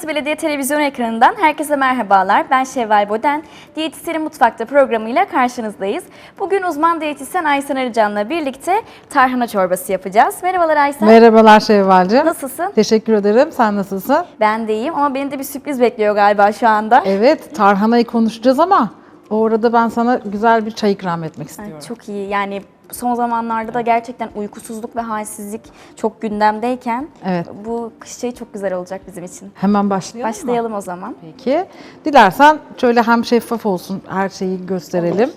Kuşadası Belediye Televizyon ekranından herkese merhabalar. Ben Şevval Boden. Diyetisyenin Mutfakta programıyla karşınızdayız. Bugün uzman diyetisyen Aysen Arıcan'la birlikte tarhana çorbası yapacağız. Merhabalar Aysen. Merhabalar Şevval'cim. Nasılsın? Teşekkür ederim. Sen nasılsın? Ben de iyiyim ama beni de bir sürpriz bekliyor galiba şu anda. Evet, tarhanayı konuşacağız ama o arada ben sana güzel bir çay ikram etmek istiyorum. Ay, Çok iyi. Yani son zamanlarda da gerçekten uykusuzluk ve halsizlik çok gündemdeyken Evet. bu kış çayı çok güzel olacak bizim için. Hemen başlayalım mı? Başlayalım o zaman. Peki. Dilersen şöyle hem şeffaf olsun her şeyi gösterelim.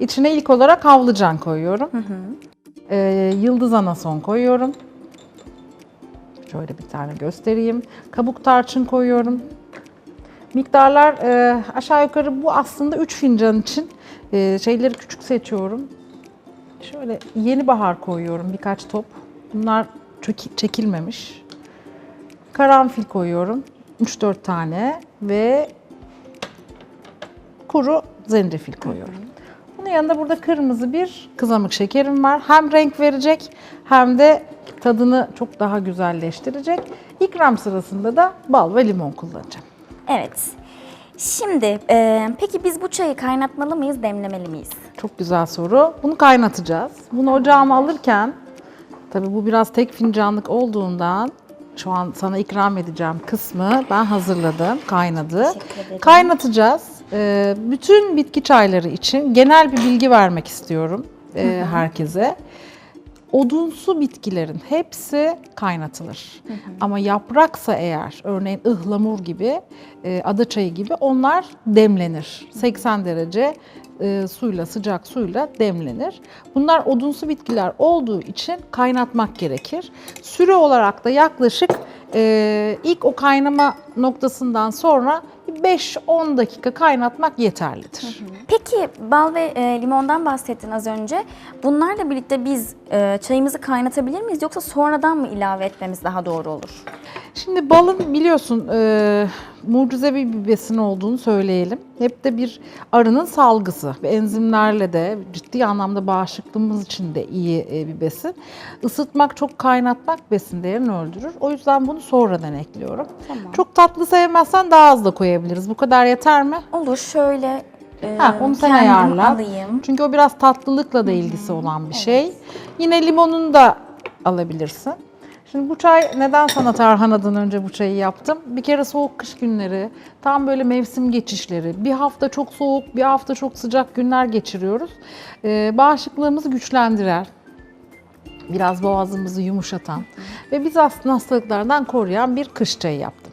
İçine ilk olarak havlıcan koyuyorum. Ee, yıldız anason koyuyorum. Şöyle bir tane göstereyim. Kabuk tarçın koyuyorum. Miktarlar e, aşağı yukarı bu aslında 3 fincan için e, şeyleri küçük seçiyorum. Şöyle yeni bahar koyuyorum birkaç top. Bunlar çekilmemiş. Karanfil koyuyorum. 3-4 tane ve kuru zencefil koyuyorum. Bunun yanında burada kırmızı bir kızamık şekerim var. Hem renk verecek hem de tadını çok daha güzelleştirecek. İkram sırasında da bal ve limon kullanacağım. Evet. Şimdi e, peki biz bu çayı kaynatmalı mıyız, demlemeli miyiz? Çok güzel soru. Bunu kaynatacağız. Bunu ocağıma alırken, tabii bu biraz tek fincanlık olduğundan şu an sana ikram edeceğim kısmı ben hazırladım, kaynadı. Kaynatacağız. Ee, bütün bitki çayları için genel bir bilgi vermek istiyorum e, herkese. Odunsu bitkilerin hepsi kaynatılır. Ama yapraksa eğer, örneğin ıhlamur gibi, e, adaçayı gibi onlar demlenir. 80 derece e, suyla, sıcak suyla demlenir. Bunlar odunsu bitkiler olduğu için kaynatmak gerekir. Süre olarak da yaklaşık e, ilk o kaynama noktasından sonra 5-10 dakika kaynatmak yeterlidir. Peki bal ve e, limondan bahsettin az önce. Bunlarla birlikte biz e, çayımızı kaynatabilir miyiz yoksa sonradan mı ilave etmemiz daha doğru olur? Şimdi balın biliyorsun e, mucizevi bir besin olduğunu söyleyelim. Hep de bir arının salgısı ve enzimlerle de ciddi anlamda bağışıklığımız için de iyi e, bir besin. Isıtmak, çok kaynatmak besin değerini öldürür. O yüzden bunu sonradan ekliyorum. Tamam. Çok tatlı sevmezsen daha az da koyabiliriz. Bu kadar yeter mi? Olur şöyle e, Ha, onu sen kendim ayarla. alayım. Çünkü o biraz tatlılıkla da ilgisi olan bir şey. Yine limonunu da alabilirsin. Şimdi bu çay neden sana tarhanadan önce bu çayı yaptım? Bir kere soğuk kış günleri, tam böyle mevsim geçişleri, bir hafta çok soğuk, bir hafta çok sıcak günler geçiriyoruz. Ee, bağışıklığımızı güçlendiren, biraz boğazımızı yumuşatan ve bizi aslında hastalıklardan koruyan bir kış çayı yaptım.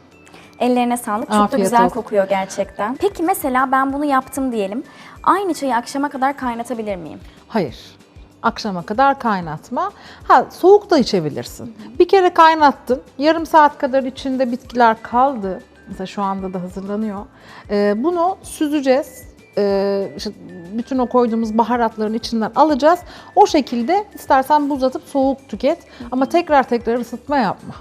Ellerine sağlık. Çok da Afiyet güzel olsun. kokuyor gerçekten. Peki mesela ben bunu yaptım diyelim. Aynı çayı akşama kadar kaynatabilir miyim? Hayır. Akşama kadar kaynatma. Ha soğuk da içebilirsin. Bir kere kaynattın. Yarım saat kadar içinde bitkiler kaldı. Mesela şu anda da hazırlanıyor. Ee, bunu süzeceğiz. Ee, işte bütün o koyduğumuz baharatların içinden alacağız. O şekilde istersen buz atıp soğuk tüket. Ama tekrar tekrar ısıtma yapma.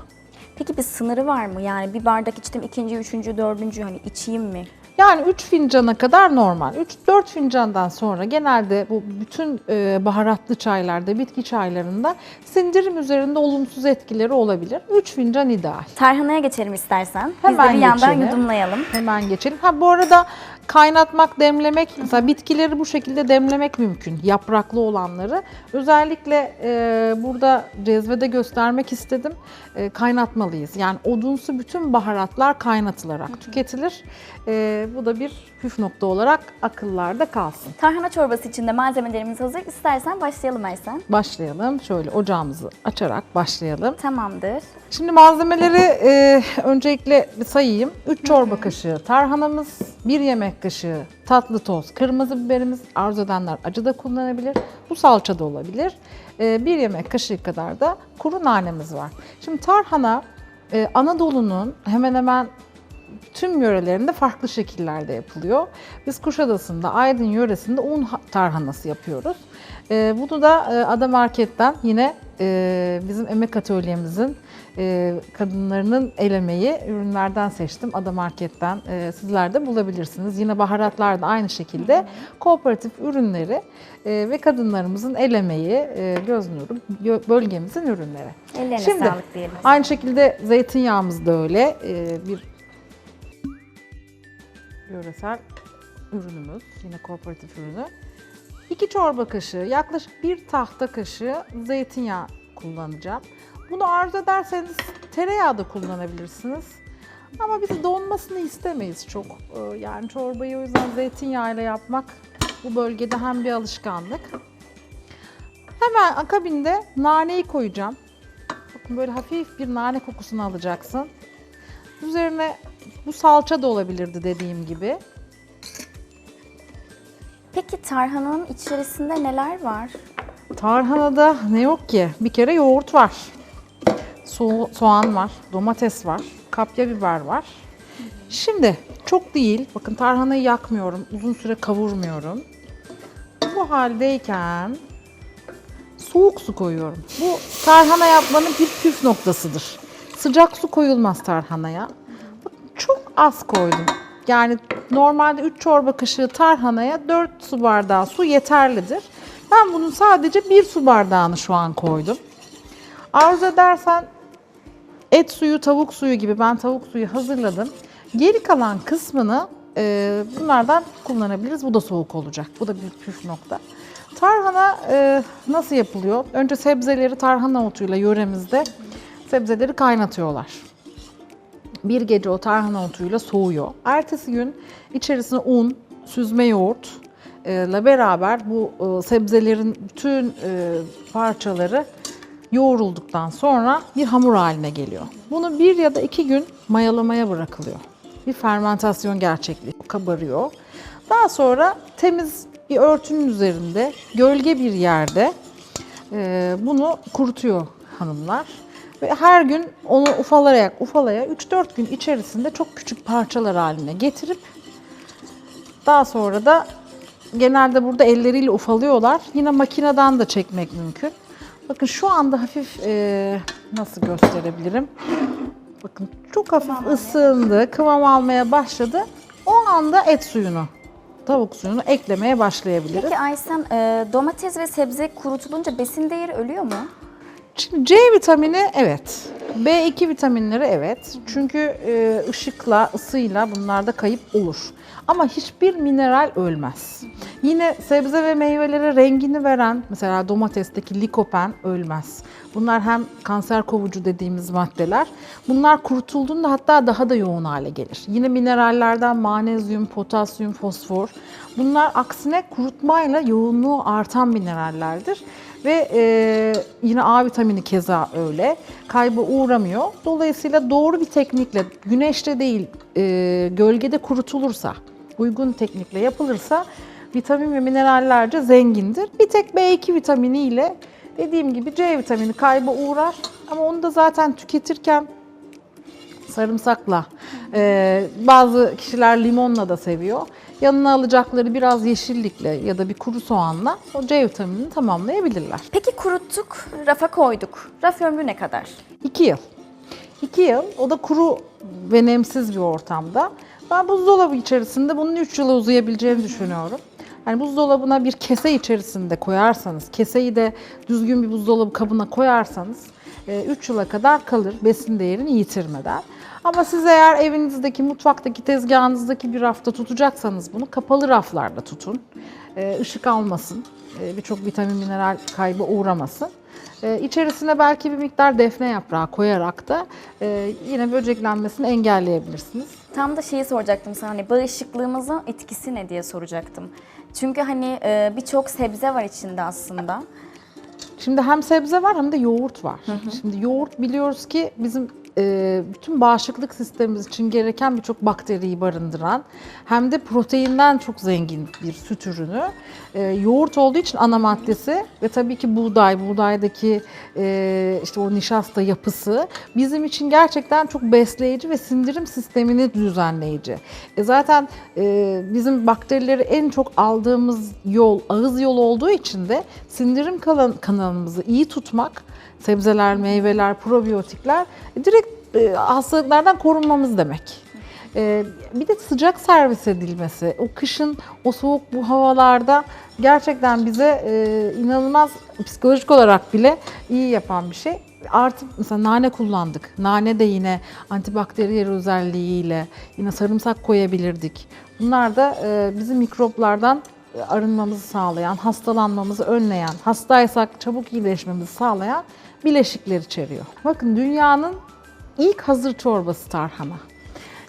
Peki bir sınırı var mı? Yani bir bardak içtim, ikinci, üçüncü, dördüncü hani içeyim mi? Yani 3 fincana kadar normal. 3-4 fincandan sonra genelde bu bütün e, baharatlı çaylarda, bitki çaylarında sindirim üzerinde olumsuz etkileri olabilir. 3 fincan ideal. Tarhanaya geçelim istersen. Biz Hemen de bir yandan geçelim. yudumlayalım. Hemen geçelim. Ha bu arada kaynatmak, demlemek, mesela bitkileri bu şekilde demlemek mümkün. Yapraklı olanları. Özellikle e, burada cezvede göstermek istedim. E, kaynatmalıyız. Yani odunsu bütün baharatlar kaynatılarak tüketilir. E, bu da bir püf nokta olarak akıllarda kalsın. Tarhana çorbası için de malzemelerimiz hazır. İstersen başlayalım Aysen. Başlayalım. Şöyle ocağımızı açarak başlayalım. Tamamdır. Şimdi malzemeleri e, öncelikle sayayım. 3 çorba kaşığı tarhanamız, 1 yemek kaşığı tatlı toz, kırmızı biberimiz, arzu edenler acı da kullanabilir. Bu salça da olabilir. 1 yemek kaşığı kadar da kuru nanemiz var. Şimdi tarhana e, Anadolu'nun hemen hemen tüm yörelerinde farklı şekillerde yapılıyor. Biz Kuşadası'nda, Aydın yöresinde un ha- tarhanası yapıyoruz. Ee, bunu da e, Ada Market'ten yine e, bizim emek atölyemizin e, kadınlarının el emeği ürünlerden seçtim. Ada Market'ten e, sizler de bulabilirsiniz. Yine baharatlar da aynı şekilde kooperatif ürünleri e, ve kadınlarımızın el emeği, e, göz nuru, gö- bölgemizin ürünleri. Ellerine Şimdi sağlık diyelim. aynı şekilde zeytinyağımız da öyle. E, bir yöresel ürünümüz. Yine kooperatif ürünü. 2 çorba kaşığı, yaklaşık bir tahta kaşığı zeytinyağı kullanacağım. Bunu arzu ederseniz tereyağı da kullanabilirsiniz. Ama biz donmasını istemeyiz çok. Ee, Yani çorbayı o yüzden zeytinyağıyla yapmak bu bölgede hem bir alışkanlık. Hemen akabinde naneyi koyacağım. Bakın böyle hafif bir nane kokusunu alacaksın. Üzerine bu salça da olabilirdi dediğim gibi. Peki tarhananın içerisinde neler var? Tarhanada ne yok ki? Bir kere yoğurt var. So- soğan var, domates var, kapya biber var. Şimdi çok değil. Bakın tarhanayı yakmıyorum. Uzun süre kavurmuyorum. Bu haldeyken soğuk su koyuyorum. Bu tarhana yapmanın bir püf noktasıdır. Sıcak su koyulmaz tarhanaya. Çok az koydum. Yani normalde 3 çorba kaşığı tarhanaya 4 su bardağı su yeterlidir. Ben bunun sadece 1 su bardağını şu an koydum. Arzu edersen et suyu, tavuk suyu gibi ben tavuk suyu hazırladım. Geri kalan kısmını e, bunlardan kullanabiliriz. Bu da soğuk olacak. Bu da bir püf nokta. Tarhana e, nasıl yapılıyor? Önce sebzeleri tarhana otuyla yöremizde sebzeleri kaynatıyorlar. Bir gece o tarhana otuyla soğuyor. Ertesi gün içerisine un, süzme yoğurt e, ile beraber bu e, sebzelerin bütün e, parçaları yoğrulduktan sonra bir hamur haline geliyor. Bunu bir ya da iki gün mayalamaya bırakılıyor. Bir fermentasyon gerçekleşiyor, kabarıyor. Daha sonra temiz bir örtünün üzerinde, gölge bir yerde e, bunu kurutuyor hanımlar. Ve her gün onu ufalayarak ufalaya 3-4 gün içerisinde çok küçük parçalar haline getirip daha sonra da genelde burada elleriyle ufalıyorlar. Yine makineden de çekmek mümkün. Bakın şu anda hafif e, nasıl gösterebilirim? Bakın çok hafif ısındı, kıvam almaya başladı. O anda et suyunu, tavuk suyunu eklemeye başlayabiliriz. Peki Aysel, e, domates ve sebze kurutulunca besin değeri ölüyor mu? Şimdi C vitamini evet. B2 vitaminleri evet. Çünkü e, ışıkla, ısıyla bunlarda kayıp olur. Ama hiçbir mineral ölmez. Yine sebze ve meyvelere rengini veren mesela domatesteki likopen ölmez. Bunlar hem kanser kovucu dediğimiz maddeler. Bunlar kurutulduğunda hatta daha da yoğun hale gelir. Yine minerallerden manezyum, potasyum, fosfor. Bunlar aksine kurutmayla yoğunluğu artan minerallerdir. Ve e, yine A vitamini keza öyle. Kaybı uğramıyor. Dolayısıyla doğru bir teknikle, güneşte değil, e, gölgede kurutulursa, uygun teknikle yapılırsa vitamin ve minerallerce zengindir. Bir tek B2 vitamini ile dediğim gibi C vitamini kaybı uğrar. Ama onu da zaten tüketirken sarımsakla, e, bazı kişiler limonla da seviyor. Yanına alacakları biraz yeşillikle ya da bir kuru soğanla o C vitaminini tamamlayabilirler. Peki kuruttuk, rafa koyduk. Raf ömrü ne kadar? 2 yıl. 2 yıl o da kuru ve nemsiz bir ortamda. Ben buzdolabı içerisinde bunun 3 yıla uzayabileceğini düşünüyorum. Yani buzdolabına bir kese içerisinde koyarsanız, keseyi de düzgün bir buzdolabı kabına koyarsanız 3 yıla kadar kalır besin değerini yitirmeden. Ama siz eğer evinizdeki, mutfaktaki, tezgahınızdaki bir rafta tutacaksanız bunu kapalı raflarda tutun. Ee, ışık almasın, ee, birçok vitamin mineral kaybı uğramasın. Ee, İçerisine belki bir miktar defne yaprağı koyarak da e, yine böceklenmesini engelleyebilirsiniz. Tam da şeyi soracaktım sana hani bağışıklığımızın etkisi ne diye soracaktım. Çünkü hani e, birçok sebze var içinde aslında. Şimdi hem sebze var hem de yoğurt var. Şimdi yoğurt biliyoruz ki bizim e, bütün bağışıklık sistemimiz için gereken birçok bakteriyi barındıran hem de proteinden çok zengin bir süt ürünü. E, yoğurt olduğu için ana maddesi ve tabii ki buğday, buğdaydaki e, işte o nişasta yapısı bizim için gerçekten çok besleyici ve sindirim sistemini düzenleyici. E, zaten e, bizim bakterileri en çok aldığımız yol ağız yolu olduğu için de sindirim kanalımızı iyi tutmak, sebzeler, meyveler, probiyotikler e, direkt e, hastalıklardan korunmamız demek. E, bir de sıcak servis edilmesi, o kışın o soğuk bu havalarda gerçekten bize inanılmaz psikolojik olarak bile iyi yapan bir şey. Artı mesela nane kullandık. Nane de yine antibakteriyel özelliğiyle yine sarımsak koyabilirdik. Bunlar da bizi mikroplardan arınmamızı sağlayan, hastalanmamızı önleyen, hastaysak çabuk iyileşmemizi sağlayan bileşikler içeriyor. Bakın dünyanın ilk hazır çorbası tarhana.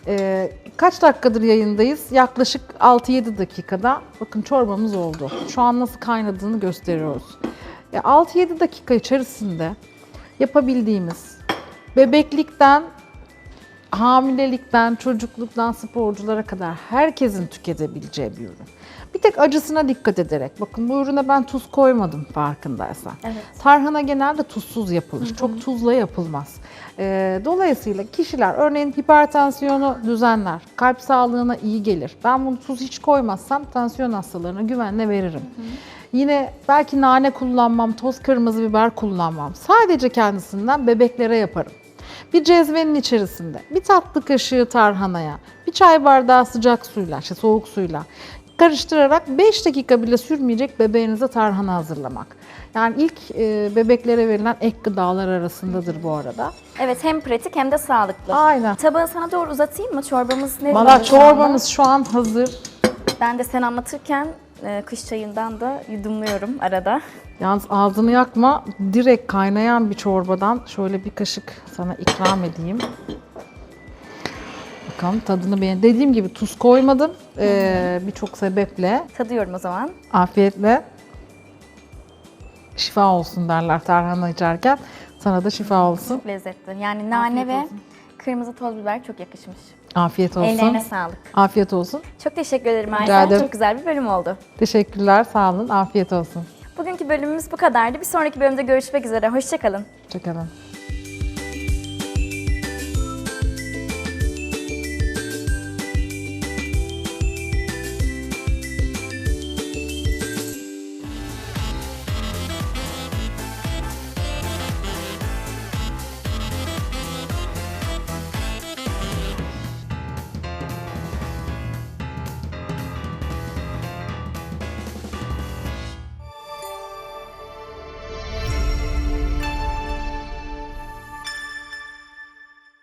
Ee, kaç dakikadır yayındayız? Yaklaşık 6-7 dakikada bakın çorbamız oldu. Şu an nasıl kaynadığını gösteriyoruz. E, 6-7 dakika içerisinde yapabildiğimiz bebeklikten hamilelikten, çocukluktan sporculara kadar herkesin tüketebileceği bir ürün. Bir tek acısına dikkat ederek. Bakın bu ürüne ben tuz koymadım farkındaysan. Evet. Tarhana genelde tuzsuz yapılır. Çok tuzla yapılmaz. Ee, dolayısıyla kişiler örneğin hipertansiyonu düzenler, kalp sağlığına iyi gelir. Ben bunu tuz hiç koymazsam tansiyon hastalarına güvenle veririm. Yine belki nane kullanmam, toz kırmızı biber kullanmam. Sadece kendisinden bebeklere yaparım. Bir cezvenin içerisinde bir tatlı kaşığı tarhanaya, bir çay bardağı sıcak suyla, işte soğuk suyla karıştırarak 5 dakika bile sürmeyecek bebeğinize tarhana hazırlamak. Yani ilk e, bebeklere verilen ek gıdalar arasındadır bu arada. Evet hem pratik hem de sağlıklı. Aynen. Tabağı sana doğru uzatayım mı? Çorbamız ne? Valla çorbamız şu an hazır. Ben de sen anlatırken e, kış çayından da yudumluyorum arada. Yalnız ağzını yakma. Direkt kaynayan bir çorbadan şöyle bir kaşık sana ikram edeyim. Bakalım tadını beğen. Dediğim gibi tuz koymadım. Ee, Birçok sebeple. Tadıyorum o zaman. Afiyetle. Şifa olsun derler tarhana içerken. Sana da şifa olsun. Çok lezzetli. Yani nane Afiyet ve olsun. kırmızı toz biber çok yakışmış. Afiyet olsun. Ellerine sağlık. Afiyet olsun. Çok teşekkür ederim Rica Ayşe. ederim. Çok güzel bir bölüm oldu. Teşekkürler. Sağ olun. Afiyet olsun. Bugünkü bölümümüz bu kadardı. Bir sonraki bölümde görüşmek üzere. Hoşçakalın. Hoşçakalın.